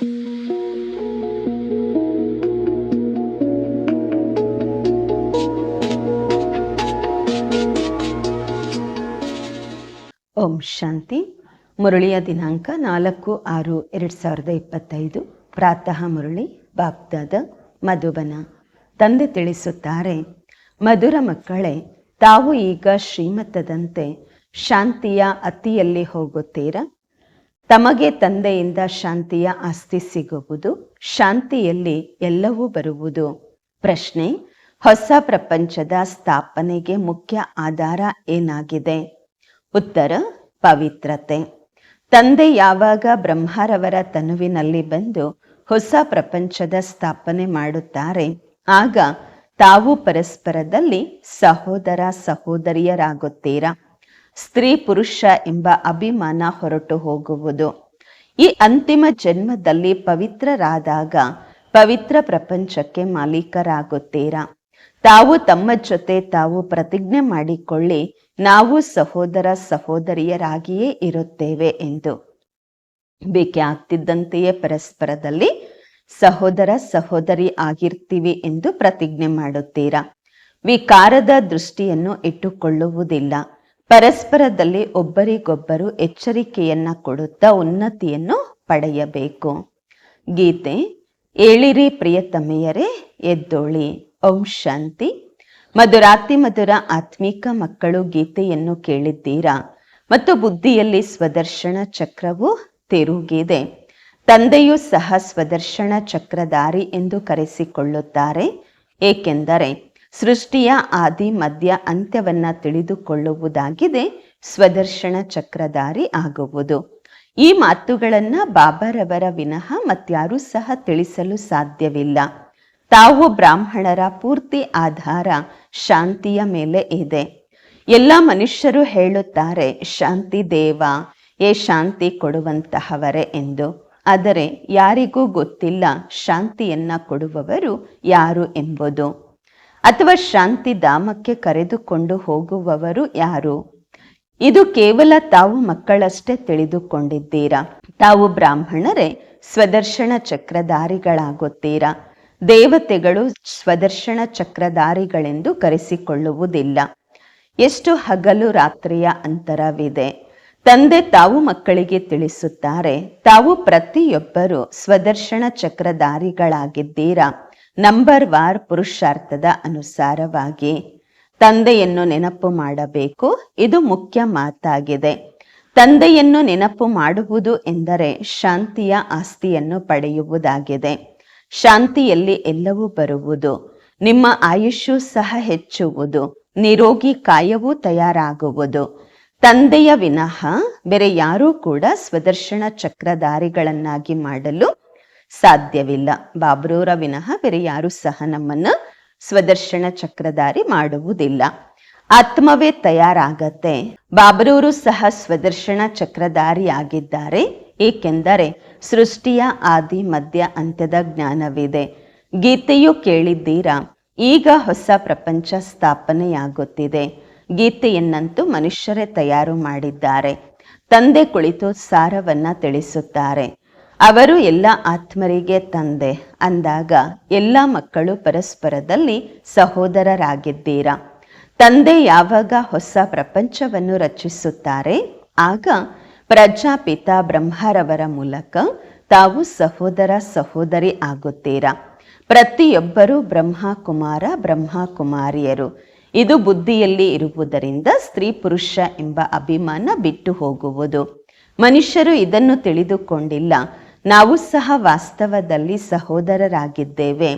ಓಂ ಶಾಂತಿ. ಮುರಳಿಯ ದಿನಾಂಕ ನಾಲ್ಕು ಆರು ಎರಡು ಸಾವಿರದ ಇಪ್ಪತ್ತೈದು. ಪ್ರಾತಃ ಮುರಳಿ ಬಾಗ್ದಾದ ಮಧುಬನ ತಂದೆ ತಿಳಿಸುತ್ತಾರೆ, ಮಧುರ ಮಕ್ಕಳೇ, ತಾವು ಈಗ ಶ್ರೀಮತದಂತೆ ಶಾಂತಿಯ ಅತಿಯಲ್ಲಿ ಹೋಗುತ್ತೀರಾ? ತಮಗೆ ತಂದೆಯಿಂದ ಶಾಂತಿಯ ಆಸ್ತಿ ಸಿಗುವುದು, ಶಾಂತಿಯಲ್ಲಿ ಎಲ್ಲವೂ ಬರುವುದು. ಪ್ರಶ್ನೆ, ಹೊಸ ಪ್ರಪಂಚದ ಸ್ಥಾಪನೆಗೆ ಮುಖ್ಯ ಆಧಾರ ಏನಾಗಿದೆ? ಉತ್ತರ, ಪವಿತ್ರತೆ. ತಂದೆ ಯಾವಾಗ ಬ್ರಹ್ಮರವರ ತನುವಿನಲ್ಲಿ ಬಂದು ಹೊಸ ಪ್ರಪಂಚದ ಸ್ಥಾಪನೆ ಮಾಡುತ್ತಾರೆ, ಆಗ ತಾವು ಪರಸ್ಪರದಲ್ಲಿ ಸಹೋದರ ಸಹೋದರಿಯರಾಗುತ್ತೀರಾ? ಸ್ತ್ರೀ ಪುರುಷ ಎಂಬ ಅಭಿಮಾನ ಹೊರಟು ಹೋಗುವುದು. ಈ ಅಂತಿಮ ಜನ್ಮದಲ್ಲಿ ಪವಿತ್ರರಾದಾಗ ಪವಿತ್ರ ಪ್ರಪಂಚಕ್ಕೆ ಮಾಲೀಕರಾಗುತ್ತೀರಾ? ತಾವು ತಮ್ಮ ಜೊತೆ ತಾವು ಪ್ರತಿಜ್ಞೆ ಮಾಡಿಕೊಳ್ಳಿ, ನಾವು ಸಹೋದರ ಸಹೋದರಿಯರಾಗಿಯೇ ಇರುತ್ತೇವೆ ಎಂದು. ಬೇಕೆ ಆಗ್ತಿದ್ದಂತೆಯೇ ಪರಸ್ಪರದಲ್ಲಿ ಸಹೋದರ ಸಹೋದರಿ ಆಗಿರ್ತೀವಿ ಎಂದು ಪ್ರತಿಜ್ಞೆ ಮಾಡುತ್ತೀರಾ? ವಿಕಾರದ ದೃಷ್ಟಿಯನ್ನು ಇಟ್ಟುಕೊಳ್ಳುವುದಿಲ್ಲ. ಪರಸ್ಪರದಲ್ಲಿ ಒಬ್ಬರಿಗೊಬ್ಬರು ಎಚ್ಚರಿಕೆಯನ್ನ ಕೊಡುತ್ತಾ ಉನ್ನತಿಯನ್ನು ಪಡೆಯಬೇಕು. ಗೀತೆ, ಏಳಿರಿ ಪ್ರಿಯತಮೆಯರೇ, ಎದ್ದೋಳಿ. ಓಂ ಶಾಂತಿ. ಮಧುರಾತಿ ಮಧುರ ಆತ್ಮಿಕ ಮಕ್ಕಳು ಗೀತೆಯನ್ನು ಕೇಳಿದ್ದೀರಾ? ಮತ್ತು ಬುದ್ಧಿಯಲ್ಲಿ ಸ್ವದರ್ಶನ ಚಕ್ರವು ತಿರುಗಿದೆ. ತಂದೆಯು ಸಹ ಸ್ವದರ್ಶನ ಚಕ್ರಧಾರಿ ಎಂದು ಕರೆಸಿಕೊಳ್ಳುತ್ತಾರೆ. ಏಕೆಂದರೆ ಸೃಷ್ಟಿಯ ಆದಿ, ಮಧ್ಯ ಅಂತ್ಯವನ್ನ ತಿಳಿದುಕೊಳ್ಳುವುದಾಗಿದೆ. ಸ್ವದರ್ಶನ ಚಕ್ರಧಾರಿ ಆಗುವುದು. ಈ ಮಾತುಗಳನ್ನು ಬಾಬಾರವರ ವಿನಃ ಮತ್ಯಾರೂ ಸಹ ತಿಳಿಸಲು ಸಾಧ್ಯವಿಲ್ಲ. ತಾವು ಬ್ರಾಹ್ಮಣರ ಪೂರ್ತಿ ಆಧಾರ ಶಾಂತಿಯ ಮೇಲೆ ಇದೆ. ಎಲ್ಲ ಮನುಷ್ಯರು ಹೇಳುತ್ತಾರೆ, ಶಾಂತಿ ದೇವ, ಏ ಶಾಂತಿ ಕೊಡುವಂತಹವರೇ ಎಂದು. ಆದರೆ ಯಾರಿಗೂ ಗೊತ್ತಿಲ್ಲ ಶಾಂತಿಯನ್ನ ಕೊಡುವವರು ಯಾರು ಎಂಬುದು. ಅಥವಾ ಶಾಂತಿ ಧಾಮಕ್ಕೆ ಕರೆದುಕೊಂಡು ಹೋಗುವವರು ಯಾರು? ಇದು ಕೇವಲ ತಾವು ಮಕ್ಕಳಷ್ಟೇ ತಿಳಿದುಕೊಂಡಿದ್ದೀರಾ? ತಾವು ಬ್ರಾಹ್ಮಣರೇ, ಸ್ವದರ್ಶನ ಚಕ್ರಧಾರಿಗಳಾಗುತ್ತೀರಾ? ದೇವತೆಗಳು ಸ್ವದರ್ಶನ ಚಕ್ರಧಾರಿಗಳೆಂದು ಕರೆಸಿಕೊಳ್ಳುವುದಿಲ್ಲ. ಎಷ್ಟು ಹಗಲು ರಾತ್ರಿಯ ಅಂತರವಿದೆ. ತಂದೆ ತಾವು ಮಕ್ಕಳಿಗೆ ತಿಳಿಸುತ್ತಾರೆ, ತಾವು ಪ್ರತಿಯೊಬ್ಬರು ಸ್ವದರ್ಶನ ಚಕ್ರಧಾರಿಗಳಾಗಿದ್ದೀರಾ? ನಂಬರ್ ವಾರ್ ಪುರುಷಾರ್ಥದ ಅನುಸಾರವಾಗಿ ತಂದೆಯನ್ನು ನೆನಪು ಮಾಡಬೇಕು. ಇದು ಮುಖ್ಯ ಮಾತಾಗಿದೆ. ತಂದೆಯನ್ನು ನೆನಪು ಮಾಡುವುದು ಎಂದರೆ ಶಾಂತಿಯ ಆಸ್ತಿಯನ್ನು ಪಡೆಯುವುದಾಗಿದೆ. ಶಾಂತಿಯಲ್ಲಿ ಎಲ್ಲವೂ ಬರುವುದು. ನಿಮ್ಮ ಆಯುಷ್ಯು ಸಹ ಹೆಚ್ಚುವುದು. ನಿರೋಗಿ ಕಾಯವೂ ತಯಾರಾಗುವುದು. ತಂದೆಯ ವಿನಃ ಬೇರೆ ಯಾರೂ ಕೂಡ ಸ್ವದರ್ಶನ ಚಕ್ರಧಾರಿಗಳನ್ನಾಗಿ ಮಾಡಲು ಸಾಧ್ಯವಿಲ್ಲ. ಬಾಬ್ರೂರ ವಿನಃ ಬೇರೆ ಯಾರೂ ಸಹ ನಮ್ಮನ್ನ ಸ್ವದರ್ಶನ ಚಕ್ರಧಾರಿ ಮಾಡುವುದಿಲ್ಲ. ಆತ್ಮವೇ ತಯಾರಾಗತ್ತೆ. ಬಾಬ್ರೂರು ಸಹ ಸ್ವದರ್ಶನ ಚಕ್ರಧಾರಿಯಾಗಿದ್ದಾರೆ. ಏಕೆಂದರೆ ಸೃಷ್ಟಿಯ ಆದಿ, ಮಧ್ಯ, ಅಂತ್ಯದ ಜ್ಞಾನವಿದೆ. ಗೀತೆಯು ಕೇಳಿದ್ದೀರಾ? ಈಗ ಹೊಸ ಪ್ರಪಂಚ ಸ್ಥಾಪನೆಯಾಗುತ್ತಿದೆ. ಗೀತೆಯನ್ನಂತೂ ಮನುಷ್ಯರೇ ತಯಾರು ಮಾಡಿದ್ದಾರೆ. ತಂದೆ ಕುಳಿತು ಸಾರವನ್ನ ತಿಳಿಸುತ್ತಾರೆ. ಅವರು ಎಲ್ಲ ಆತ್ಮರಿಗೆ ತಂದೆ ಅಂದಾಗ ಎಲ್ಲ ಮಕ್ಕಳು ಪರಸ್ಪರದಲ್ಲಿ ಸಹೋದರರಾಗಿದ್ದೀರಾ? ತಂದೆ ಯಾವಾಗ ಹೊಸ ಪ್ರಪಂಚವನ್ನು ರಚಿಸುತ್ತಾರೆ? ಆಗ ಪ್ರಜಾಪಿತ ಬ್ರಹ್ಮರವರ ಮೂಲಕ ತಾವು ಸಹೋದರ ಸಹೋದರಿ ಆಗುತ್ತೀರಾ? ಪ್ರತಿಯೊಬ್ಬರು ಬ್ರಹ್ಮ ಕುಮಾರ ಬ್ರಹ್ಮ ಕುಮಾರಿಯರು ಇದು ಬುದ್ಧಿಯಲ್ಲಿ ಇರುವುದರಿಂದ ಸ್ತ್ರೀ ಪುರುಷ ಎಂಬ ಅಭಿಮಾನ ಬಿಟ್ಟು ಹೋಗುವುದು. ಮನುಷ್ಯರು ಇದನ್ನು ತಿಳಿದುಕೊಂಡಿಲ್ಲ. ನಾವು ಸಹ ವಾಸ್ತವದಲ್ಲಿ ಸಹೋದರರಾಗಿದ್ದೇವೆ.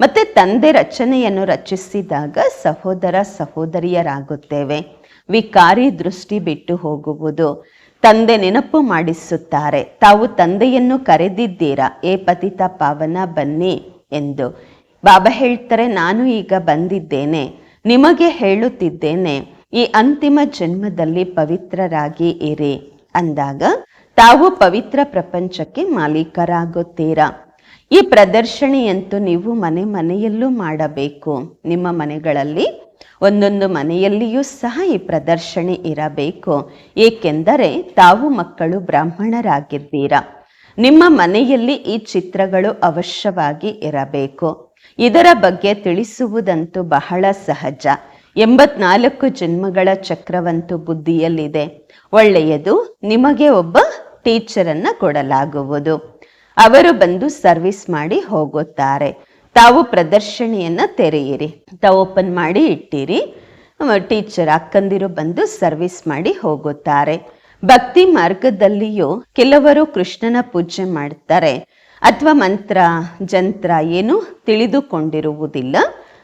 ಮತ್ತು ತಂದೆ ರಚನೆಯನ್ನು ರಚಿಸಿದಾಗ ಸಹೋದರ ಸಹೋದರಿಯರಾಗುತ್ತೇವೆ. ವಿಕಾರಿ ದೃಷ್ಟಿ ಬಿಟ್ಟು ಹೋಗುವುದು, ತಂದೆ ನೆನಪು ಮಾಡಿಸುತ್ತಾರೆ. ತಾವು ತಂದೆಯನ್ನು ಕರೆದಿದ್ದೀರಾ? ಏ ಪತಿತ ಪಾವನ, ಬನ್ನಿ ಎಂದು. ಬಾಬಾ ಹೇಳ್ತಾರೆ, ನಾನು ಈಗ ಬಂದಿದ್ದೇನೆ. ನಿಮಗೆ ಹೇಳುತ್ತಿದ್ದೇನೆ. ಈ ಅಂತಿಮ ಜನ್ಮದಲ್ಲಿ ಪವಿತ್ರರಾಗಿ ಇರಿ. ಅಂದಾಗ ತಾವು ಪವಿತ್ರ ಪ್ರಪಂಚಕ್ಕೆ ಮಾಲೀಕರಾಗುತ್ತೀರಾ? ಈ ಪ್ರದರ್ಶನೆಯಂತೂ ನೀವು ಮನೆ ಮನೆಯಲ್ಲೂ ಮಾಡಬೇಕು. ನಿಮ್ಮ ಮನೆಗಳಲ್ಲಿ ಒಂದೊಂದು ಮನೆಯಲ್ಲಿಯೂ ಸಹ ಈ ಪ್ರದರ್ಶನೆ ಇರಬೇಕು. ಏಕೆಂದರೆ ತಾವು ಮಕ್ಕಳು ಬ್ರಾಹ್ಮಣರಾಗಿದ್ದೀರಾ? ನಿಮ್ಮ ಮನೆಯಲ್ಲಿ ಈ ಚಿತ್ರಗಳು ಅವಶ್ಯವಾಗಿ ಇರಬೇಕು. ಇದರ ಬಗ್ಗೆ ತಿಳಿಸುವುದಂತೂ ಬಹಳ ಸಹಜ. ಎಂಬತ್ನಾಲ್ಕು ಜನ್ಮಗಳ ಚಕ್ರವಂತೂ ಬುದ್ಧಿಯಲ್ಲಿದೆ. ಒಳ್ಳೆಯದು ನಿಮಗೆ ಒಬ್ಬ ಟೀಚರನ್ನ ಕೊಡಲಾಗುವುದು. ಅವರು ಬಂದು ಸರ್ವಿಸ್ ಮಾಡಿ ಹೋಗುತ್ತಾರೆ. ತಾವು ಪ್ರದರ್ಶನಿಯನ್ನ ತೆರೆಯಿರಿ. ತಾವು ಓಪನ್ ಮಾಡಿ ಇಟ್ಟಿರಿ. ಟೀಚರ್ ಅಕ್ಕಂದಿರು ಬಂದು ಸರ್ವಿಸ್ ಮಾಡಿ ಹೋಗುತ್ತಾರೆ. ಭಕ್ತಿ ಮಾರ್ಗದಲ್ಲಿಯೂ ಕೆಲವರು ಕೃಷ್ಣನ ಪೂಜೆ ಮಾಡ್ತಾರೆ. ಅಥವಾ ಮಂತ್ರ, ಜಂತ್ರ ಏನು ತಿಳಿದುಕೊಂಡಿರುವುದಿಲ್ಲ.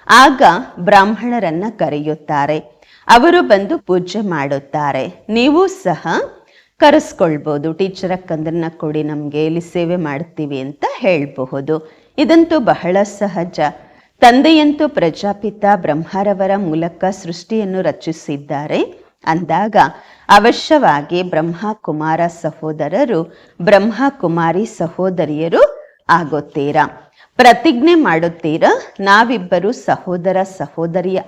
ಆಗ ಬ್ರಾಹ್ಮಣರನ್ನ ಕರೆಯುತ್ತಾರೆ. ಅವರು ಬಂದು ಪೂಜೆ ಮಾಡುತ್ತಾರೆ. ನೀವು ಸಹ ಕರೆಸ್ಕೊಳ್ಬೋದು. ಟೀಚರ್ ಅಕ್ಕಂದ್ರನ್ನ ಕೊಡಿ, ನಮಗೆ ಇಲ್ಲಿ ಸೇವೆ ಮಾಡ್ತೀವಿ ಅಂತ ಹೇಳಬಹುದು. ಇದಂತೂ ಬಹಳ ಸಹಜ. ತಂದೆಯಂತೂ ಪ್ರಜಾಪಿತ ಬ್ರಹ್ಮರವರ ಮೂಲಕ ಸೃಷ್ಟಿಯನ್ನು ರಚಿಸಿದ್ದಾರೆ. ಅಂದಾಗ ಅವಶ್ಯವಾಗಿ ಬ್ರಹ್ಮ ಕುಮಾರ ಸಹೋದರರು ಬ್ರಹ್ಮ ಕುಮಾರಿ ಸಹೋದರಿಯರು ಆಗುತ್ತೀರಾ? ಪ್ರತಿಜ್ಞೆ ಮಾಡುತ್ತೀರಾ? ನಾವಿಬ್ಬರು ಸಹೋದರ ಸಹೋದರಿಯ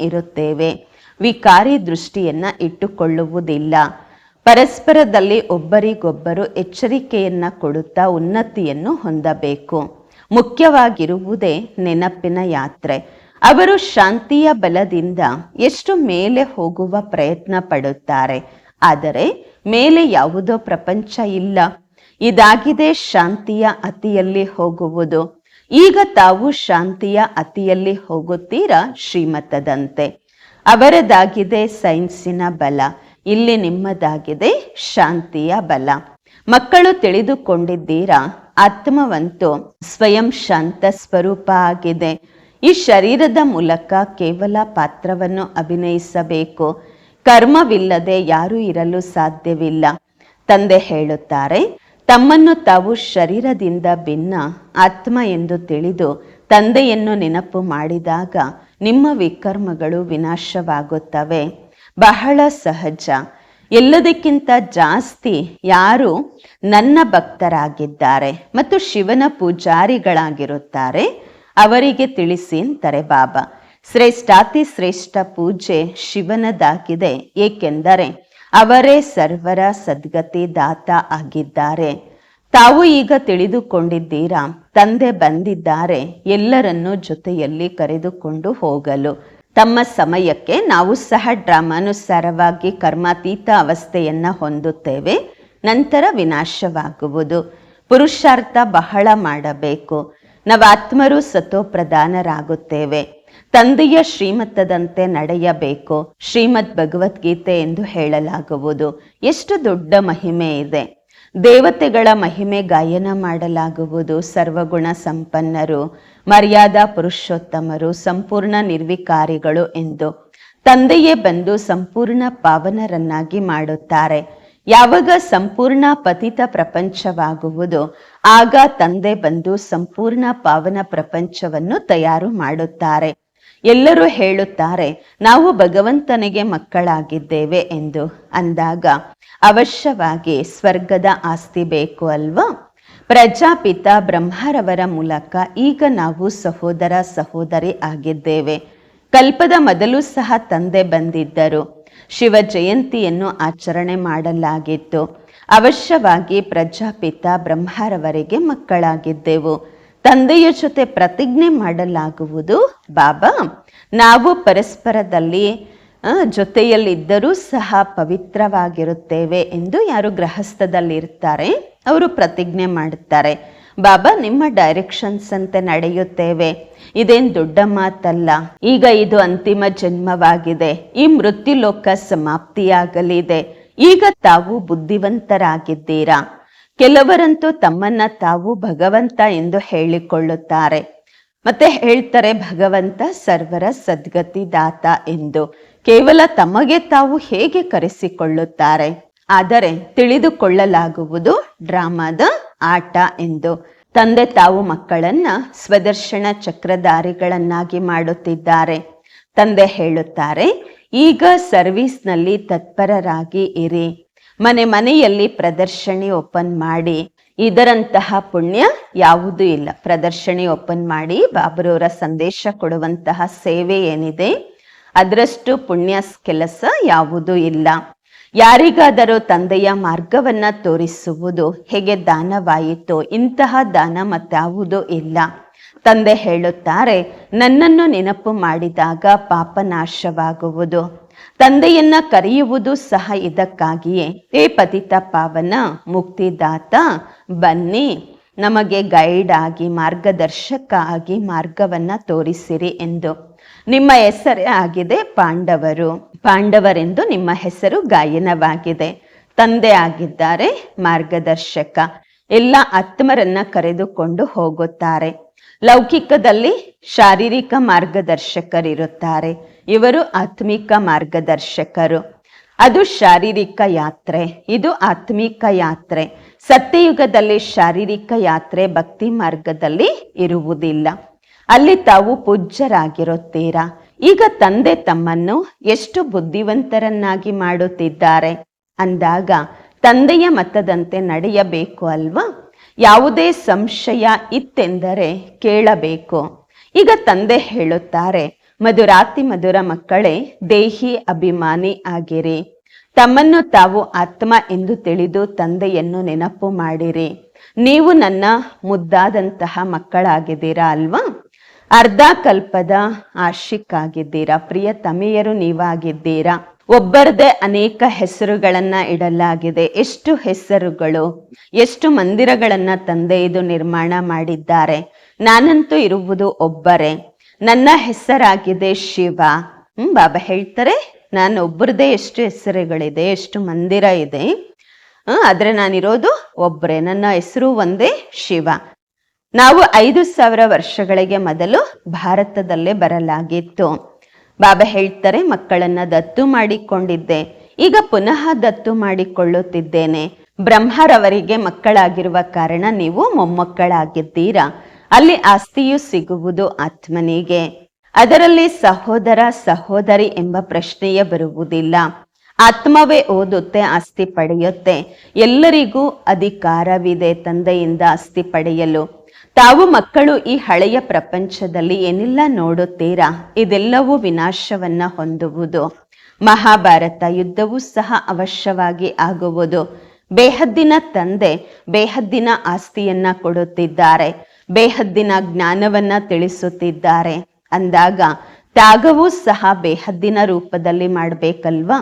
ಇರುತ್ತೇವೆ. ವಿಕಾರಿ ದೃಷ್ಟಿಯನ್ನ ಇಟ್ಟುಕೊಳ್ಳುವುದಿಲ್ಲ. ಪರಸ್ಪರದಲ್ಲಿ ಒಬ್ಬರಿಗೊಬ್ಬರು ಎಚ್ಚರಿಕೆಯನ್ನ ಕೊಡುತ್ತಾ ಉನ್ನತಿಯನ್ನು ಹೊಂದಬೇಕು. ಮುಖ್ಯವಾಗಿರುವುದೇ ನೆನಪಿನ ಯಾತ್ರೆ. ಅವರು ಶಾಂತಿಯ ಬಲದಿಂದ ಎಷ್ಟು ಮೇಲೆ ಹೋಗುವ ಪ್ರಯತ್ನ ಪಡುತ್ತಾರೆ. ಆದರೆ ಮೇಲೆ ಯಾವುದೋ ಪ್ರಪಂಚ ಇಲ್ಲ. ಇದಾಗಿದೆ ಶಾಂತಿಯ ಅತಿಯಲ್ಲಿ ಹೋಗುವುದು. ಈಗ ತಾವು ಶಾಂತಿಯ ಅತಿಯಲ್ಲಿ ಹೋಗುತ್ತೀರಾ ಶ್ರೀಮತದಂತೆ. ಅವರದಾಗಿದೆ ಸೈನ್ಸಿನ ಬಲ, ಇಲ್ಲಿ ನಿಮ್ಮದಾಗಿದೆ ಶಾಂತಿಯ ಬಲ. ಮಕ್ಕಳು ತಿಳಿದುಕೊಂಡಿದ್ದೀರಾ? ಆತ್ಮವಂತೂ ಸ್ವಯಂ ಶಾಂತ ಸ್ವರೂಪ ಆಗಿದೆ. ಈ ಶರೀರದ ಮೂಲಕ ಕೇವಲ ಪಾತ್ರವನ್ನು ಅಭಿನಯಿಸಬೇಕು. ಕರ್ಮವಿಲ್ಲದೆ ಯಾರೂ ಇರಲು ಸಾಧ್ಯವಿಲ್ಲ. ತಂದೆ ಹೇಳುತ್ತಾರೆ ತಮ್ಮನ್ನು ತಾವು ಶರೀರದಿಂದ ಭಿನ್ನ ಆತ್ಮ ಎಂದು ತಿಳಿದು ತಂದೆಯನ್ನು ನೆನಪು ಮಾಡಿದಾಗ ನಿಮ್ಮ ವಿಕರ್ಮಗಳು ವಿನಾಶವಾಗುತ್ತವೆ. ಬಹಳ ಸಹಜ. ಎಲ್ಲದಕ್ಕಿಂತ ಜಾಸ್ತಿ ಯಾರು ನನ್ನ ಭಕ್ತರಾಗಿದ್ದಾರೆ ಮತ್ತು ಶಿವನ ಪೂಜಾರಿಗಳಾಗಿರುತ್ತಾರೆ? ಅವರಿಗೆ ತಿಳಿಸಿ ಅಂತಾರೆ ಬಾಬಾ, ಶ್ರೇಷ್ಠಾತಿ ಶ್ರೇಷ್ಠ ಪೂಜೆ ಶಿವನದಾಗಿದೆ, ಏಕೆಂದರೆ ಅವರೇ ಸರ್ವರ ಸದ್ಗತಿ ದಾತ ಆಗಿದ್ದಾರೆ. ತಾವು ಈಗ ತಿಳಿದುಕೊಂಡಿದ್ದೀರಾ? ತಂದೆ ಬಂದಿದ್ದಾರೆ. ಎಲ್ಲರನ್ನೂ ಜೊತೆಯಲ್ಲಿ ಕರೆದುಕೊಂಡು ಹೋಗಲು. ತಮ್ಮ ಸಮಯಕ್ಕೆ ನಾವು ಸಹ ಡ್ರಾಮಾನುಸಾರವಾಗಿ ಕರ್ಮಾತೀತ ಅವಸ್ಥೆಯನ್ನ ಹೊಂದುತ್ತೇವೆ. ನಂತರ ವಿನಾಶವಾಗುವುದು. ಪುರುಷಾರ್ಥ ಬಹಳ ಮಾಡಬೇಕು. ನಾವಾತ್ಮರು ಸತೋ ಪ್ರಧಾನರಾಗುತ್ತೇವೆ ತಂದೆಯ ಶ್ರೀಮತ್ತದಂತೆ ನಡೆಯಬೇಕು. ಶ್ರೀಮದ್ ಭಗವದ್ಗೀತೆ ಎಂದು ಹೇಳಲಾಗುವುದು. ಎಷ್ಟು ದೊಡ್ಡ ಮಹಿಮೆ ಇದೆ. ದೇವತೆಗಳ ಮಹಿಮೆ ಗಾಯನ ಮಾಡಲಾಗುವುದು. ಸರ್ವಗುಣ ಸಂಪನ್ನರು, ಮರ್ಯಾದಾ ಪುರುಷೋತ್ತಮರು, ಸಂಪೂರ್ಣ ನಿರ್ವಿಕಾರಿಗಳು ಎಂದು ತಂದೆಯೇ ಬಂದು ಸಂಪೂರ್ಣ ಪಾವನರನ್ನಾಗಿ ಮಾಡುತ್ತಾರೆ. ಯಾವಾಗ ಸಂಪೂರ್ಣ ಪತಿತ ಪ್ರಪಂಚವಾಗುವುದು, ಆಗ ತಂದೆ ಬಂದು ಸಂಪೂರ್ಣ ಪಾವನ ಪ್ರಪಂಚವನ್ನು ತಯಾರು ಮಾಡುತ್ತಾರೆ. ಎಲ್ಲರೂ ಹೇಳುತ್ತಾರೆ, ನಾವು ಭಗವಂತನಿಗೆ ಮಕ್ಕಳಾಗಿದ್ದೇವೆ ಎಂದು ಅಂದಾಗ, ಅವಶ್ಯವಾಗಿ ಸ್ವರ್ಗದ ಆಸ್ತಿ ಬೇಕು ಅಲ್ವಾ? ಪ್ರಜಾಪಿತ ಬ್ರಹ್ಮರವರ ಮೂಲಕ ಈಗ ನಾವು ಸಹೋದರ ಸಹೋದರಿ ಆಗಿದ್ದೇವೆ. ಕಲ್ಪದ ಮೊದಲು ಸಹ ತಂದೆ ಬಂದಿದ್ದರು. ಶಿವ ಜಯಂತಿಯನ್ನು ಆಚರಣೆ ಮಾಡಲಾಗಿತ್ತು. ಅವಶ್ಯವಾಗಿ ಪ್ರಜಾಪಿತ ಬ್ರಹ್ಮರವರಿಗೆ ಮಕ್ಕಳಾಗಿದ್ದೆವು. ತಂದೆಯ ಜೊತೆ ಪ್ರತಿಜ್ಞೆ ಮಾಡಲಾಗುವುದು. ಬಾಬಾ, ನಾವು ಪರಸ್ಪರದಲ್ಲಿ ಜೊತೆಯಲ್ಲಿದ್ದರೂ ಸಹ ಪವಿತ್ರವಾಗಿರುತ್ತೇವೆ ಎಂದು ಯಾರು ಗೃಹಸ್ಥದಲ್ಲಿರ್ತಾರೆ, ಅವರು ಪ್ರತಿಜ್ಞೆ ಮಾಡುತ್ತಾರೆ. ಬಾಬಾ, ನಿಮ್ಮ ಡೈರೆಕ್ಷನ್ಸ್ ಅಂತೆ ನಡೆಯುತ್ತೇವೆ. ಇದೇನು ದೊಡ್ಡ ಮಾತಲ್ಲ. ಈಗ ಇದು ಅಂತಿಮ ಜನ್ಮವಾಗಿದೆ. ಈ ಮೃತ್ಯು ಲೋಕ ಸಮಾಪ್ತಿಯಾಗಲಿದೆ. ಈಗ ತಾವು ಬುದ್ಧಿವಂತರಾಗಿದ್ದೀರಾ? ಕೆಲವರಂತೂ ತಮ್ಮನ್ನ ತಾವು ಭಗವಂತ ಎಂದು ಹೇಳಿಕೊಳ್ಳುತ್ತಾರೆ. ಮತ್ತೆ ಹೇಳ್ತಾರೆ, ಭಗವಂತ ಸರ್ವರ ಸದ್ಗತಿ ದಾತ ಎಂದು. ಕೇವಲ ತಮಗೆ ತಾವು ಹೇಗೆ ಕರೆಸಿಕೊಳ್ಳುತ್ತಾರೆ? ಆದರೆ ತಿಳಿದುಕೊಳ್ಳಲಾಗುವುದು ಡ್ರಾಮಾದ ಆಟ ಎಂದು. ತಂದೆ ತಾವು ಮಕ್ಕಳನ್ನ ಸ್ವದರ್ಶನ ಚಕ್ರಧಾರಿಗಳನ್ನಾಗಿ ಮಾಡುತ್ತಿದ್ದಾರೆ. ತಂದೆ ಹೇಳುತ್ತಾರೆ, ಈಗ ಸರ್ವಿಸ್ನಲ್ಲಿ ತತ್ಪರರಾಗಿ ಇರಿ. ಮನೆ ಮನೆಯಲ್ಲಿ ಪ್ರದರ್ಶನಿ ಓಪನ್ ಮಾಡಿ, ಇದರಂತಹ ಪುಣ್ಯ ಯಾವುದೂ ಇಲ್ಲ. ಪ್ರದರ್ಶನಿ ಓಪನ್ ಮಾಡಿ ಬಾಬರವರ ಸಂದೇಶ ಕೊಡುವಂತಹ ಸೇವೆ ಏನಿದೆ, ಅದರಷ್ಟು ಪುಣ್ಯ ಕೆಲಸ ಯಾವುದೂ ಇಲ್ಲ. ಯಾರಿಗಾದರೂ ತಂದೆಯ ಮಾರ್ಗವನ್ನ ತೋರಿಸುವುದು ಹೇಗೆ ದಾನವಾಯಿತು, ಇಂತಹ ದಾನ ಮತ್ತಾವುದೂ ಇಲ್ಲ. ತಂದೆ ಹೇಳುತ್ತಾರೆ, ನನ್ನನ್ನು ನೆನಪು ಮಾಡಿದಾಗ ಪಾಪ ನಾಶವಾಗುವುದು. ತಂದೆಯನ್ನ ಕರೆಯುವುದು ಸಹ ಇದಕ್ಕಾಗಿಯೇ. ಏ ಪತಿತ ಪಾವನ, ಮುಕ್ತಿದಾತ, ಬನ್ನಿ, ನಮಗೆ ಗೈಡ್ ಆಗಿ, ಮಾರ್ಗದರ್ಶಕ ಆಗಿ ಮಾರ್ಗವನ್ನ ತೋರಿಸಿರಿ ಎಂದು. ನಿಮ್ಮ ಹೆಸರೇ ಆಗಿದೆ ಪಾಂಡವರು. ಪಾಂಡವರೆಂದು ನಿಮ್ಮ ಹೆಸರು ಗಾಯನವಾಗಿದೆ. ತಂದೆ ಆಗಿದ್ದಾರೆ ಮಾರ್ಗದರ್ಶಕ. ಎಲ್ಲ ಆತ್ಮರನ್ನ ಕರೆದುಕೊಂಡು ಹೋಗುತ್ತಾರೆ. ಲೌಕಿಕದಲ್ಲಿ ಶಾರೀರಿಕ ಮಾರ್ಗದರ್ಶಕರಿರುತ್ತಾರೆ. ಇವರು ಆತ್ಮಿಕ ಮಾರ್ಗದರ್ಶಕರು. ಅದು ಶಾರೀರಿಕ ಯಾತ್ರೆ. ಇದು ಆತ್ಮಿಕ ಯಾತ್ರೆ. ಸತ್ಯಯುಗದಲ್ಲಿ ಶಾರೀರಿಕ ಯಾತ್ರೆ ಭಕ್ತಿ ಮಾರ್ಗದಲ್ಲಿ ಇರುವುದಿಲ್ಲ. ಅಲ್ಲಿ ತಾವು ಪೂಜ್ಯರಾಗಿರುತ್ತೀರಾ? ಈಗ ತಂದೆ ತಮ್ಮನ್ನು ಎಷ್ಟು ಬುದ್ಧಿವಂತರನ್ನಾಗಿ ಮಾಡುತ್ತಿದ್ದಾರೆ? ಅಂದಾಗ ತಂದೆಯ ಮತದಂತೆ ನಡೆಯಬೇಕು ಅಲ್ವಾ? ಯಾವುದೇ ಸಂಶಯ ಇತ್ತೆಂದರೆ ಕೇಳಬೇಕು. ಈಗ ತಂದೆ ಹೇಳುತ್ತಾರೆ, ಮಧುರಾತಿ ಮಧುರ ಮಕ್ಕಳೇ, ದೇಹಿ ಅಭಿಮಾನಿ ಆಗಿರಿ. ತಮ್ಮನ್ನು ತಾವು ಆತ್ಮ ಎಂದು ತಿಳಿದು ತಂದೆಯನ್ನು ನೆನಪು ಮಾಡಿರಿ. ನೀವು ನನ್ನ ಮುದ್ದಾದಂತಹ ಮಕ್ಕಳಾಗಿದ್ದೀರಾ ಅಲ್ವಾ? ಅರ್ಧ ಕಲ್ಪದ ಆಶಿಕ್ಕಾಗಿದ್ದೀರಾ ಪ್ರಿಯ ತಮೆಯರು ನೀವಾಗಿದ್ದೀರಾ. ಒಬ್ಬರದೇ ಅನೇಕ ಹೆಸರುಗಳನ್ನ ಇಡಲಾಗಿದೆ. ಎಷ್ಟು ಹೆಸರುಗಳು, ಎಷ್ಟು ಮಂದಿರಗಳನ್ನ ತಂದೆ ಇದು ನಿರ್ಮಾಣ ಮಾಡಿದ್ದಾರೆ. ನಾನಂತೂ ಇರುವುದು ಒಬ್ಬರೇ. ನನ್ನ ಹೆಸರಾಗಿದೆ ಶಿವ. ಹ್ಮ್, ಬಾಬಾ ಹೇಳ್ತಾರೆ, ನಾನು ಒಬ್ಬರದೇ ಎಷ್ಟು ಹೆಸರುಗಳಿದೆ, ಎಷ್ಟು ಮಂದಿರ ಇದೆ. ಹ್ಮ್, ಆದ್ರೆ ನಾನಿರೋದು ಒಬ್ಬರೇ ನನ್ನ ಹೆಸರು ಒಂದೇ ಶಿವ. ನಾವು ಐದು ಸಾವಿರ ವರ್ಷಗಳಿಗೆ ಮೊದಲು ಭಾರತದಲ್ಲೇ ಬರಲಾಗಿತ್ತು. ಬಾಬಾ ಹೇಳ್ತಾರೆ, ಮಕ್ಕಳನ್ನ ದತ್ತು ಮಾಡಿಕೊಂಡಿದ್ದೆ. ಈಗ ಪುನಃ ದತ್ತು ಮಾಡಿಕೊಳ್ಳುತ್ತಿದ್ದೇನೆ. ಬ್ರಹ್ಮರವರಿಗೆ ಮಕ್ಕಳಾಗಿರುವ ಕಾರಣ ನೀವು ಮೊಮ್ಮಕ್ಕಳಾಗಿದ್ದೀರಾ. ಅಲ್ಲಿ ಆಸ್ತಿಯು ಸಿಗುವುದು ಆತ್ಮನಿಗೆ. ಅದರಲ್ಲಿ ಸಹೋದರ, ಸಹೋದರಿ ಎಂಬ ಪ್ರಶ್ನೆಯೇ ಬರುವುದಿಲ್ಲ. ಆತ್ಮವೇ ಓದುತ್ತೆ, ಆಸ್ತಿ ಪಡೆಯುತ್ತೆ. ಎಲ್ಲರಿಗೂ ಅಧಿಕಾರವಿದೆ ತಂದೆಯಿಂದ ಆಸ್ತಿ ಪಡೆಯಲು. ತಾವು ಮಕ್ಕಳು ಈ ಹಳೆಯ ಪ್ರಪಂಚದಲ್ಲಿ ಏನೆಲ್ಲ ನೋಡುತ್ತೀರಾ? ಇದೆಲ್ಲವೂ ವಿನಾಶವನ್ನ ಹೊಂದುವುದು. ಮಹಾಭಾರತ ಯುದ್ಧವೂ ಸಹ ಅವಶ್ಯವಾಗಿ ಆಗುವುದು. ಬೇಹದ್ದಿನ ತಂದೆ, ಬೇಹದ್ದಿನ ಆಸ್ತಿಯನ್ನ ಕೊಡುತ್ತಿದ್ದಾರೆ. ಬೇಹದ್ದಿನ ಜ್ಞಾನವನ್ನ ತಿಳಿಸುತ್ತಿದ್ದಾರೆ. ಅಂದಾಗ ತ್ಯಾಗವೂ ಸಹ ಬೇಹದ್ದಿನ ರೂಪದಲ್ಲಿ ಮಾಡಬೇಕಲ್ವಾ?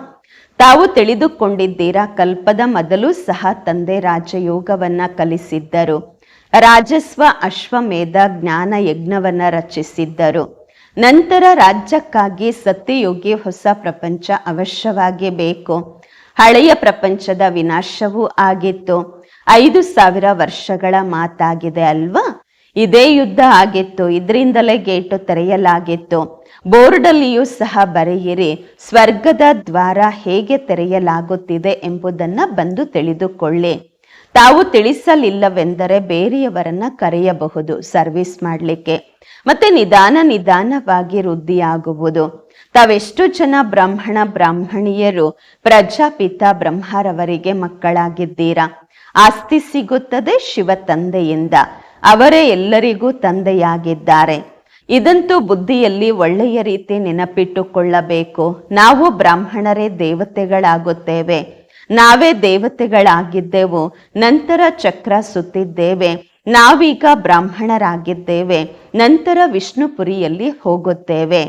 ತಾವು ತಿಳಿದುಕೊಂಡಿದ್ದೀರಾ ಕಲ್ಪದ ಮೊದಲು ಸಹ ತಂದೆ ರಾಜಯೋಗವನ್ನ ಕಲಿಸಿದ್ದರು. ರಾಜಸ್ವ ಅಶ್ವಮೇಧ ಜ್ಞಾನ, ಯಜ್ಞವನ್ನು ರಚಿಸಿದ್ದರು. ನಂತರ ರಾಜ್ಯಕ್ಕಾಗಿ ಸತ್ಯಯೋಗಿ ಹೊಸ ಪ್ರಪಂಚ ಅವಶ್ಯವಾಗಿ ಬೇಕು ಹಳೆಯ ಪ್ರಪಂಚದ ವಿನಾಶವೂ ಆಗಿತ್ತು. ಐದು ಸಾವಿರ ವರ್ಷಗಳ ಮಾತಾಗಿದೆ ಅಲ್ವಾ? ಇದೇ ಯುದ್ಧ ಆಗಿತ್ತು. ಇದರಿಂದಲೇ ಗೇಟು ತೆರೆಯಲಾಗಿತ್ತು. ಬೋರ್ಡಲ್ಲಿಯೂ ಸಹ ಬರೆಯಿರಿ, ಸ್ವರ್ಗದ ದ್ವಾರ ಹೇಗೆ ತೆರೆಯಲಾಗುತ್ತಿದೆ ಎಂಬುದನ್ನ ಬಂದು ತಿಳಿದುಕೊಳ್ಳಿ. ತಾವು ತಿಳಿಸಲಿಲ್ಲವೆಂದರೆ ಬೇರೆಯವರನ್ನ ಕರೆಯಬಹುದು ಸರ್ವಿಸ್ ಮಾಡಲಿಕ್ಕೆ. ಮತ್ತೆ ನಿಧಾನ ನಿಧಾನವಾಗಿ ವೃದ್ಧಿಯಾಗುವುದು. ತಾವೆಷ್ಟು ಜನ ಬ್ರಾಹ್ಮಣ ಬ್ರಾಹ್ಮಣಿಯರು, ಪ್ರಜಾಪಿತ ಬ್ರಹ್ಮರವರಿಗೆ ಮಕ್ಕಳಾಗಿದ್ದೀರಾ? ಆಸ್ತಿ ಸಿಗುತ್ತದೆ ಶಿವ ತಂದೆಯಿಂದ. ಅವರೇ ಎಲ್ಲರಿಗೂ ತಂದೆಯಾಗಿದ್ದಾರೆ. ಇದಂತೂ ಬುದ್ಧಿಯಲ್ಲಿ ಒಳ್ಳೆಯ ರೀತಿ ನೆನಪಿಟ್ಟುಕೊಳ್ಳಬೇಕು. ನಾವು ಬ್ರಾಹ್ಮಣರೇ ದೇವತೆಗಳಾಗುತ್ತೇವೆ. ನಾವೇ ದೇವತೆಗಳಾಗಿದ್ದೆವು, ನಂತರ ಚಕ್ರ ಸುತ್ತಿದ್ದೇವೆ, ನಾವೀಗ ಬ್ರಾಹ್ಮಣರಾಗಿದ್ದೇವೆ, ನಂತರ ವಿಷ್ಣುಪುರಿಯಲ್ಲಿ ಹೋಗುತ್ತೇವೆ.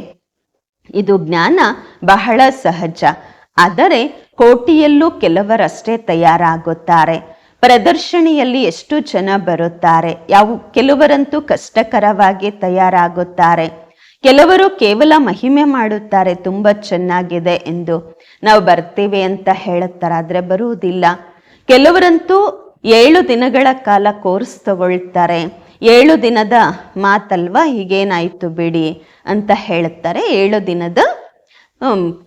ಇದು ಜ್ಞಾನ ಬಹಳ ಸಹಜ, ಆದರೆ ಕೋಟಿಯಲ್ಲೂ ಕೆಲವರಷ್ಟೇ ತಯಾರಾಗುತ್ತಾರೆ. ಪ್ರದರ್ಶನಿಯಲ್ಲಿ ಎಷ್ಟು ಜನ ಬರುತ್ತಾರೆ, ಯಾವ ಕೆಲವರಂತೂ ಕಷ್ಟಕರವಾಗಿ ತಯಾರಾಗುತ್ತಾರೆ. ಕೆಲವರು ಕೇವಲ ಮಹಿಮೆ ಮಾಡುತ್ತಾರೆ, ತುಂಬ ಚೆನ್ನಾಗಿದೆ ಎಂದು ನಾವು ಬರ್ತೀವಿ ಅಂತ ಹೇಳುತ್ತಾರೆ, ಆದರೆ ಬರುವುದಿಲ್ಲ. ಕೆಲವರಂತೂ ಏಳು ದಿನಗಳ ಕಾಲ ಕೋರ್ಸ್ ತಗೊಳ್ತಾರೆ. ಏಳು ದಿನದ ಮಾತಲ್ವಾ, ಹೀಗೇನಾಯ್ತು ಬಿಡಿ ಅಂತ ಹೇಳುತ್ತಾರೆ. ಏಳು ದಿನದ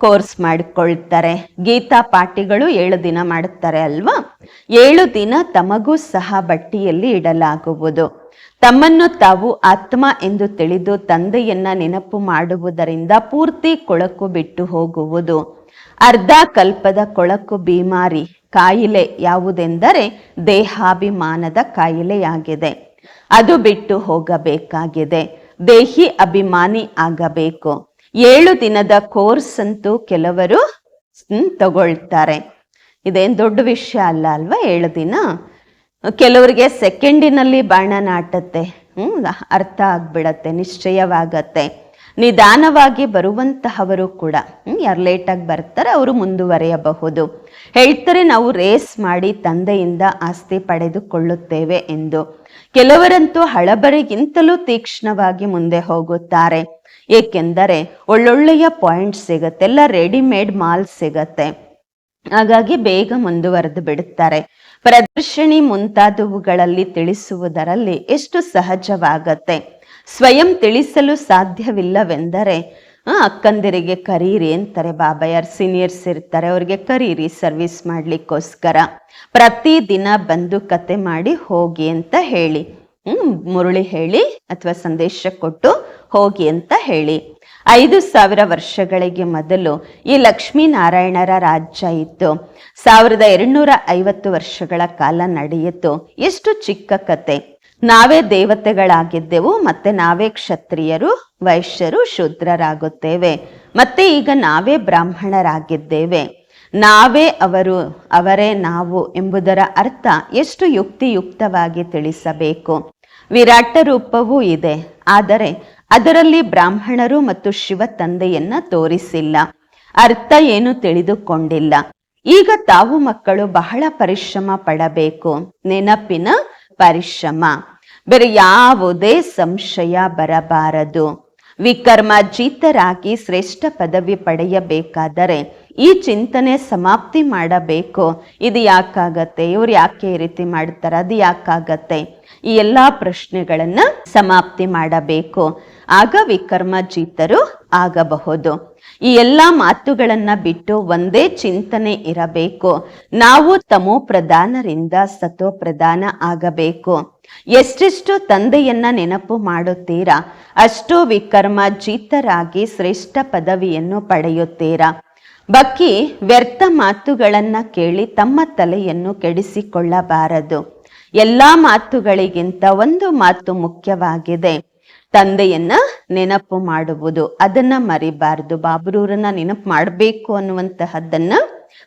ಕೋರ್ಸ್ ಮಾಡಿಕೊಳ್ತಾರೆ. ಗೀತಾ ಪಾಠಿಗಳು ಏಳು ದಿನ ಮಾಡುತ್ತಾರೆ ಅಲ್ವಾ? ಏಳು ದಿನ ತಮಗೂ ಸಹ ಬಟ್ಟಿಯಲ್ಲಿ ಇಡಲಾಗುವುದು. ತಮ್ಮನ್ನು ತಾವು ಆತ್ಮ ಎಂದು ತಿಳಿದು ತಂದೆಯನ್ನ ನೆನಪು ಮಾಡುವುದರಿಂದ ಪೂರ್ತಿ ಕೊಳಕು ಬಿಟ್ಟು ಹೋಗುವುದು. ಅರ್ಧ ಕಲ್ಪದ ಕೊಳಕು ಬೀಮಾರಿ ಕಾಯಿಲೆ ಯಾವುದೆಂದರೆ ದೇಹಾಭಿಮಾನದ ಕಾಯಿಲೆಯಾಗಿದೆ. ಅದು ಬಿಟ್ಟು ಹೋಗಬೇಕಾಗಿದೆ. ದೇಹಿ ಅಭಿಮಾನಿ ಆಗಬೇಕು. ಏಳು ದಿನದ ಕೋರ್ಸ್ ಅಂತೂ ಕೆಲವರು ತಗೊಳ್ತಾರೆ. ಇದೇನು ದೊಡ್ಡ ವಿಷಯ ಅಲ್ಲ ಅಲ್ವಾ? ಏಳು ದಿನ? ಕೆಲವರಿಗೆ ಸೆಕೆಂಡಿನಲ್ಲಿ ಬಾಣ ನಾಟತ್ತೆ ಅರ್ಥ ಆಗ್ಬಿಡತ್ತೆ, ನಿಶ್ಚಯವಾಗತ್ತೆ. ನಿಧಾನವಾಗಿ ಬರುವಂತಹವರು ಕೂಡ ಯಾರು ಲೇಟಾಗಿ ಬರ್ತಾರೆ ಅವರು ಮುಂದುವರೆಯಬಹುದು. ಹೇಳ್ತಾರೆ ನಾವು ರೇಸ್ ಮಾಡಿ ತಂದೆಯಿಂದ ಆಸ್ತಿ ಪಡೆದುಕೊಳ್ಳುತ್ತೇವೆ ಎಂದು. ಕೆಲವರಂತೂ ಹಳಬರಿಗಿಂತಲೂ ತೀಕ್ಷ್ಣವಾಗಿ ಮುಂದೆ ಹೋಗುತ್ತಾರೆ. ಏಕೆಂದರೆ ಒಳ್ಳೊಳ್ಳೆಯ ಪಾಯಿಂಟ್ ಸಿಗತ್ತೆ, ಎಲ್ಲ ರೆಡಿಮೇಡ್ ಮಾಲ್ ಸಿಗತ್ತೆ. ಹಾಗಾಗಿ ಬೇಗ ಮುಂದುವರೆದು ಬಿಡುತ್ತಾರೆ. ಪ್ರದರ್ಶನಿ ಮುಂತಾದವುಗಳಲ್ಲಿ ತಿಳಿಸುವುದರಲ್ಲಿ ಎಷ್ಟು ಸಹಜವಾಗತ್ತೆ? ಸ್ವಯಂ ತಿಳಿಸಲು ಸಾಧ್ಯವಿಲ್ಲವೆಂದರೆ ಅಕ್ಕಂದಿರಿಗೆ ಕರೀರಿ ಅಂತಾರೆ ಬಾಬಾಯರ್ ಸೀನಿಯರ್ಸ್ ಇರ್ತಾರೆ, ಅವ್ರಿಗೆ ಕರೀರಿ ಸರ್ವಿಸ್ ಮಾಡ್ಲಿಕ್ಕೋಸ್ಕರ. ಪ್ರತಿ ದಿನ ಬಂದು ಕತೆ ಮಾಡಿ ಹೋಗಿ ಅಂತ ಹೇಳಿ. ಹ್ಮ್, ಮುರುಳಿ ಹೇಳಿ ಅಥವಾ ಸಂದೇಶ ಕೊಟ್ಟು ಹೋಗಿ ಅಂತ ಹೇಳಿ. ಐದು ಸಾವಿರ ವರ್ಷಗಳಿಗೆ ಮೊದಲು ಈ ಲಕ್ಷ್ಮೀನಾರಾಯಣರ ರಾಜ್ಯ ಇತ್ತು. ಸಾವಿರದ ಎರಡುನೂರ ಐವತ್ತು ವರ್ಷಗಳ ಕಾಲ ನಡೆಯಿತು. ಎಷ್ಟು ಚಿಕ್ಕ ಕತೆ. ನಾವೇ ದೇವತೆಗಳಾಗಿದ್ದೆವು, ಮತ್ತೆ ನಾವೇ ಕ್ಷತ್ರಿಯರು, ವೈಶ್ಯರು, ಶೂದ್ರರಾಗುತ್ತೇವೆ. ಮತ್ತೆ ಈಗ ನಾವೇ ಬ್ರಾಹ್ಮಣರಾಗಿದ್ದೇವೆ. ನಾವೇ ಅವರು, ಅವರೇ ನಾವು ಎಂಬುದರ ಅರ್ಥ ಎಷ್ಟು ಯುಕ್ತಿಯುಕ್ತವಾಗಿ ತಿಳಿಸಬೇಕು. ವಿರಾಟ ರೂಪವೂ ಇದೆ. ಆದರೆ ಅದರಲ್ಲಿ ಬ್ರಾಹ್ಮಣರು ಮತ್ತು ಶಿವ ತಂದೆಯನ್ನ ತೋರಿಸಿಲ್ಲ. ಅರ್ಥ ಏನು ತಿಳಿದುಕೊಂಡಿಲ್ಲ. ಈಗ ತಾವು ಮಕ್ಕಳು ಬಹಳ ಪರಿಶ್ರಮ ಪಡಬೇಕು. ನೆನಪಿನ ಪರಿಶ್ರಮ. ಬೇರೆ ಯಾವುದೇ ಸಂಶಯ ಬರಬಾರದು. ವಿಕರ್ಮಜೀತರಾಗಿ ಶ್ರೇಷ್ಠ ಪದವಿ ಪಡೆಯಬೇಕಾದರೆ ಈ ಚಿಂತನೆ ಸಮಾಪ್ತಿ ಮಾಡಬೇಕು. ಇದು ಯಾಕಾಗತ್ತೆ? ಇವ್ರು ಯಾಕೆ ಈ ರೀತಿ ಮಾಡ್ತಾರೆ? ಅದು ಯಾಕಾಗತ್ತೆ? ಈ ಎಲ್ಲ ಪ್ರಶ್ನೆಗಳನ್ನ ಸಮಾಪ್ತಿ ಮಾಡಬೇಕು. ಆಗ ವಿಕರ್ಮಜೀತರು ಆಗಬಹುದು. ಈ ಎಲ್ಲ ಮಾತುಗಳನ್ನ ಬಿಟ್ಟು ಒಂದೇ ಚಿಂತನೆ ಇರಬೇಕು. ನಾವು ತಮೋ ಪ್ರಧಾನರಿಂದ ಸತೋ ಪ್ರಧಾನ ಆಗಬೇಕು. ಎಷ್ಟೆಷ್ಟು ತಂದೆಯನ್ನ ನೆನಪು ಮಾಡುತ್ತೀರಾ? ಅಷ್ಟು ವಿಕರ್ಮ ಜೀತರಾಗಿ ಶ್ರೇಷ್ಠ ಪದವಿಯನ್ನು ಪಡೆಯುತ್ತೀರಾ? ಬಕ್ಕಿ ವ್ಯರ್ಥ ಮಾತುಗಳನ್ನು ಕೇಳಿ ತಮ್ಮ ತಲೆಯನ್ನು ಕೆಡಿಸಿಕೊಳ್ಳಬಾರದು. ಎಲ್ಲಾ ಮಾತುಗಳಿಗಿಂತ ಒಂದು ಮಾತು ಮುಖ್ಯವಾಗಿದೆ. ತಂದೆಯನ್ನ ನೆನಪು ಮಾಡುವುದು, ಅದನ್ನ ಮರಿಬಾರ್ದು. ಬಾಬ್ರೂರನ್ನ ನೆನಪು ಮಾಡಬೇಕು ಅನ್ನುವಂತಹದ್ದನ್ನ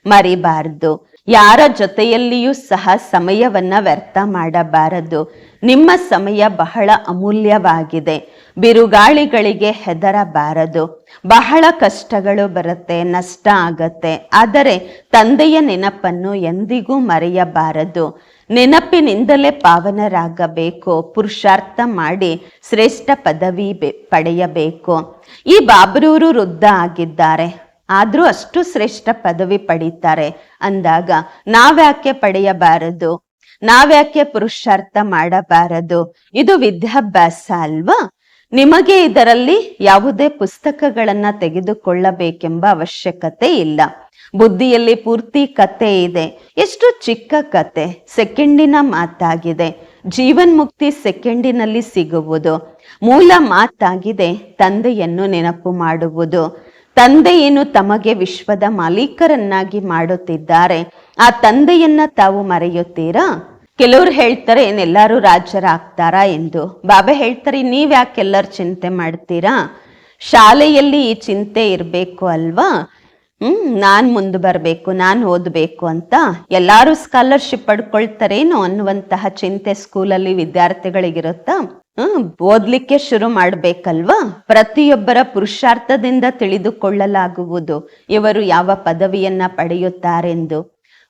ಮರಿಬಾರ್ದು. ಯಾರ ಜೊತೆಯಲ್ಲಿಯೂ ಸಹ ಸಮಯವನ್ನ ವ್ಯರ್ಥ ಮಾಡಬಾರದು. ನಿಮ್ಮ ಸಮಯ ಬಹಳ ಅಮೂಲ್ಯವಾಗಿದೆ. ಬಿರುಗಾಳಿಗಳಿಗೆ ಹೆದರಬಾರದು. ಬಹಳ ಕಷ್ಟಗಳು ಬರುತ್ತೆ, ನಷ್ಟ ಆಗತ್ತೆ. ಆದರೆ ತಂದೆಯ ನೆನಪನ್ನು ಎಂದಿಗೂ ಮರೆಯಬಾರದು. ನೆನಪಿನಿಂದಲೇ ಪಾವನರಾಗಬೇಕು. ಪುರುಷಾರ್ಥ ಮಾಡಿ ಶ್ರೇಷ್ಠ ಪದವಿ ಪಡೆಯಬೇಕು. ಈ ಬಾಬ್ರೂರು ವೃದ್ಧ ಆಗಿದ್ದಾರೆ. ಆದ್ರೂ ಅಷ್ಟು ಶ್ರೇಷ್ಠ ಪದವಿ ಪಡೀತಾರೆ. ಅಂದಾಗ ನಾವ್ಯಾಕೆ ಪಡೆಯಬಾರದು? ನಾವ್ಯಾಕೆ ಪುರುಷಾರ್ಥ ಮಾಡಬಾರದು? ಇದು ವಿದ್ಯಾಭ್ಯಾಸ ಅಲ್ವಾ? ನಿಮಗೆ ಇದರಲ್ಲಿ ಯಾವುದೇ ಪುಸ್ತಕಗಳನ್ನ ತೆಗೆದುಕೊಳ್ಳಬೇಕೆಂಬ ಅವಶ್ಯಕತೆ ಇಲ್ಲ. ಬುದ್ಧಿಯಲ್ಲಿ ಪೂರ್ತಿ ಕತೆ ಇದೆ. ಎಷ್ಟು ಚಿಕ್ಕ ಕತೆ, ಸೆಕೆಂಡಿನ ಮಾತಾಗಿದೆ. ಜೀವನ್ಮುಕ್ತಿ ಸೆಕೆಂಡಿನಲ್ಲಿ ಸಿಗುವುದು. ಮೂಲ ಮಾತಾಗಿದೆ, ತಂದೆಯನ್ನು ನೆನಪು ಮಾಡುವುದು. ತಂದೆಯೇನು ತಮಗೆ ವಿಶ್ವದ ಮಾಲೀಕರನ್ನಾಗಿ ಮಾಡುತ್ತಿದ್ದಾರೆ. ಆ ತಂದೆಯನ್ನ ತಾವು ಮರೆಯುತ್ತೀರಾ? ಕೆಲವ್ರು ಹೇಳ್ತಾರೆ, ಏನೆಲ್ಲರೂ ರಾಜರಾಗ್ತಾರಾ ಎಂದು. ಬಾಬಾ ಹೇಳ್ತಾರೆ, ನೀವ್ಯಾಕೆ ಚಿಂತೆ ಮಾಡ್ತೀರಾ? ಶಾಲೆಯಲ್ಲಿ ಈ ಚಿಂತೆ ಇರಬೇಕು ಅಲ್ವಾ? ಹ್ಮ್, ನಾನ್ ಮುಂದೆ ಬರಬೇಕು, ನಾನು ಓದಬೇಕು ಅಂತ. ಎಲ್ಲಾರು ಸ್ಕಾಲರ್ಶಿಪ್ ಪಡ್ಕೊಳ್ತಾರೇನೋ ಅನ್ನುವಂತಹ ಚಿಂತೆ ಸ್ಕೂಲಲ್ಲಿ ವಿದ್ಯಾರ್ಥಿಗಳಿಗಿರುತ್ತಾ? ಹ್ಮ್, ಓದ್ಲಿಕ್ಕೆ ಶುರು ಮಾಡ್ಬೇಕಲ್ವಾ? ಪ್ರತಿಯೊಬ್ಬರ ಪುರುಷಾರ್ಥದಿಂದ ತಿಳಿದುಕೊಳ್ಳಲಾಗುವುದು ಇವರು ಯಾವ ಪದವಿಯನ್ನ ಪಡೆಯುತ್ತಾರೆಂದು.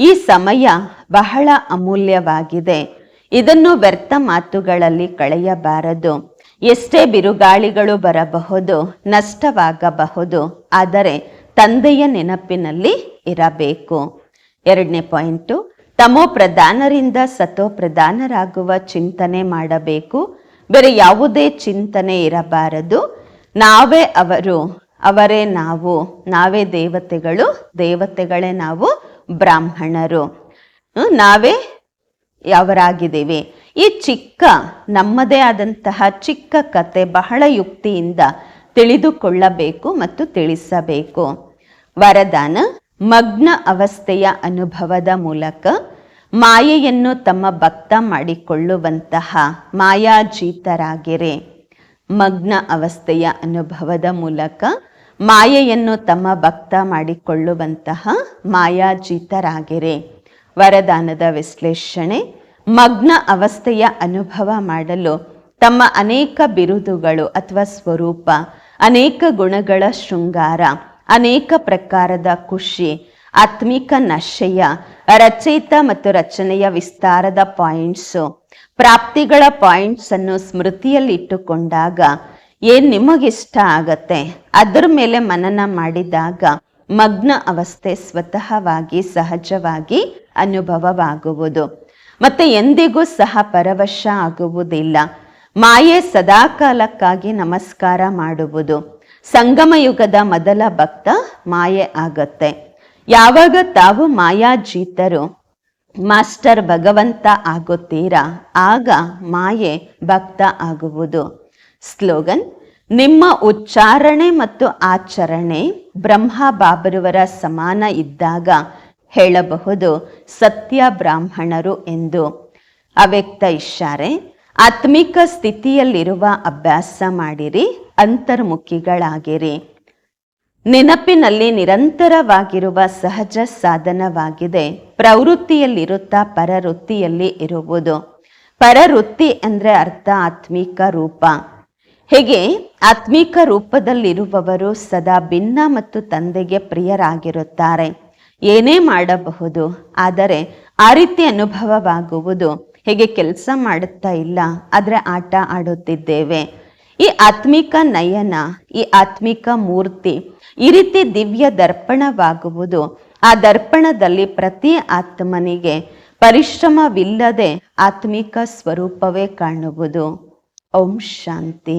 ಈ ಸಮಯ ಬಹಳ ಅಮೂಲ್ಯವಾಗಿದೆ. ಇದನ್ನು ವ್ಯರ್ಥ ಮಾತುಗಳಲ್ಲಿ ಕಳೆಯಬಾರದು. ಎಷ್ಟೇ ಬಿರುಗಾಳಿಗಳು ಬರಬಹುದು, ನಷ್ಟವಾಗಬಹುದು, ಆದರೆ ತಂದೆಯ ನೆನಪಿನಲ್ಲಿ ಇರಬೇಕು. ಎರಡನೇ ಪಾಯಿಂಟು, ತಮೋ ಪ್ರಧಾನರಿಂದ ಸತೋ ಪ್ರಧಾನರಾಗುವ ಚಿಂತನೆ ಮಾಡಬೇಕು. ಬೇರೆ ಯಾವುದೇ ಚಿಂತನೆ ಇರಬಾರದು. ನಾವೇ ಅವರು, ಅವರೇ ನಾವು, ನಾವೇ ದೇವತೆಗಳು, ದೇವತೆಗಳೇ ನಾವು ಬ್ರಾಹ್ಮಣರು. ನಾವೇ ಅವರಾಗಿದ್ದೀವಿ. ಈ ಚಿಕ್ಕ, ನಮ್ಮದೇ ಆದಂತಹ ಚಿಕ್ಕ ಕತೆ ಬಹಳ ಯುಕ್ತಿಯಿಂದ ತಿಳಿದುಕೊಳ್ಳಬೇಕು ಮತ್ತು ತಿಳಿಸಬೇಕು. ವರದಾನ, ಮಗ್ನ ಅವಸ್ಥೆಯ ಅನುಭವದ ಮೂಲಕ ಮಾಯೆಯನ್ನು ತಮ್ಮ ಭಕ್ತ ಮಾಡಿಕೊಳ್ಳುವಂತಹ ಮಾಯಾಜೀತರಾಗಿರೆ. ಮಗ್ನ ಅವಸ್ಥೆಯ ಅನುಭವದ ಮೂಲಕ ಮಾಯೆಯನ್ನು ತಮ್ಮ ಭಕ್ತ ಮಾಡಿಕೊಳ್ಳುವಂತಹ ಮಾಯಾಜೀತರಾಗಿರೆ. ವರದಾನದ ವಿಶ್ಲೇಷಣೆ, ಮಗ್ನ ಅವಸ್ಥೆಯ ಅನುಭವ ಮಾಡಲು ತಮ್ಮ ಅನೇಕ ಬಿರುದುಗಳು ಅಥವಾ ಸ್ವರೂಪ, ಅನೇಕ ಗುಣಗಳ ಶೃಂಗಾರ, ಅನೇಕ ಪ್ರಕಾರದ ಖುಷಿ, ಆತ್ಮಿಕ ನಶೆಯ, ರಚಯಿತ ಮತ್ತು ರಚನೆಯ ವಿಸ್ತಾರದ ಪಾಯಿಂಟ್ಸು. ಪ್ರಾಪ್ತಿಗಳ ಪಾಯಿಂಟ್ಸ್ ಅನ್ನು ಸ್ಮೃತಿಯಲ್ಲಿ ಇಟ್ಟುಕೊಂಡಾಗ ಏನ್ ನಿಮಗಿಷ್ಟ ಆಗತ್ತೆ? ಅದರ ಮೇಲೆ ಮನನ ಮಾಡಿದಾಗ ಮಗ್ನ ಅವಸ್ಥೆ ಸ್ವತಃವಾಗಿ ಸಹಜವಾಗಿ ಅನುಭವವಾಗುವುದು. ಮತ್ತೆ ಎಂದಿಗೂ ಸಹ ಪರವಶ ಆಗುವುದಿಲ್ಲ. ಮಾಯೆ ಸದಾಕಾಲಕ್ಕಾಗಿ ನಮಸ್ಕಾರ ಮಾಡುವುದು. ಸಂಗಮ ಯುಗದ ಮೊದಲ ಭಕ್ತ ಮಾಯೆ ಆಗತ್ತೆ. ಯಾವಾಗ ತಾವು ಮಾಯಾಜೀತರು, ಮಾಸ್ಟರ್ ಭಗವಂತ ಆಗುತ್ತೀರಾ, ಆಗ ಮಾಯೆ ಭಕ್ತ ಆಗುವುದು. ಸ್ಲೋಗನ್, ನಿಮ್ಮ ಉಚ್ಚಾರಣೆ ಮತ್ತು ಆಚರಣೆ ಬ್ರಹ್ಮ ಬಾಬರುವರ ಸಮಾನ ಇದ್ದಾಗ ಹೇಳಬಹುದು ಸತ್ಯ ಬ್ರಾಹ್ಮಣರು ಎಂದು. ಅವ್ಯಕ್ತ ಇಶಾರೆ ಆತ್ಮಿಕ ಸ್ಥಿತಿಯಲ್ಲಿರುವ ಅಭ್ಯಾಸ ಮಾಡಿರಿ, ಅಂತರ್ಮುಖಿಗಳಾಗಿರಿ. ನೆನಪಿನಲ್ಲಿ ನಿರಂತರವಾಗಿರುವ ಸಹಜ ಸಾಧನವಾಗಿದೆ, ಪ್ರವೃತ್ತಿಯಲ್ಲಿರುತ್ತಾ ಪರವೃತ್ತಿಯಲ್ಲಿ ಇರುವುದು. ಪರವೃತ್ತಿ ಅಂದರೆ ಅರ್ಥ ಆತ್ಮಿಕ ರೂಪ. ಹೇಗೆ ಆತ್ಮಿಕ ರೂಪದಲ್ಲಿರುವವರು ಸದಾ ಭಿನ್ನ ಮತ್ತು ತಂದೆಗೆ ಪ್ರಿಯರಾಗಿರುತ್ತಾರೆ. ಏನೇ ಮಾಡಬಹುದು, ಆದರೆ ಆ ರೀತಿ ಅನುಭವವಾಗುವುದು ಹೇಗೆ ಕೆಲಸ ಮಾಡುತ್ತಾ ಇಲ್ಲ, ಆದರೆ ಆಟ ಆಡುತ್ತಿದ್ದೇವೆ. ಈ ಆತ್ಮಿಕ ನಯನ, ಈ ಆತ್ಮಿಕ ಮೂರ್ತಿ, ಈ ರೀತಿ ದಿವ್ಯ ದರ್ಪಣವಾಗುವುದು, ಆ ದರ್ಪಣದಲ್ಲಿ ಪ್ರತಿ ಆತ್ಮನಿಗೆ ಪರಿಶ್ರಮವಿಲ್ಲದೆ ಆತ್ಮಿಕ ಸ್ವರೂಪವೇ ಕಾಣುವುದು. ಓಂ ಶಾಂತಿ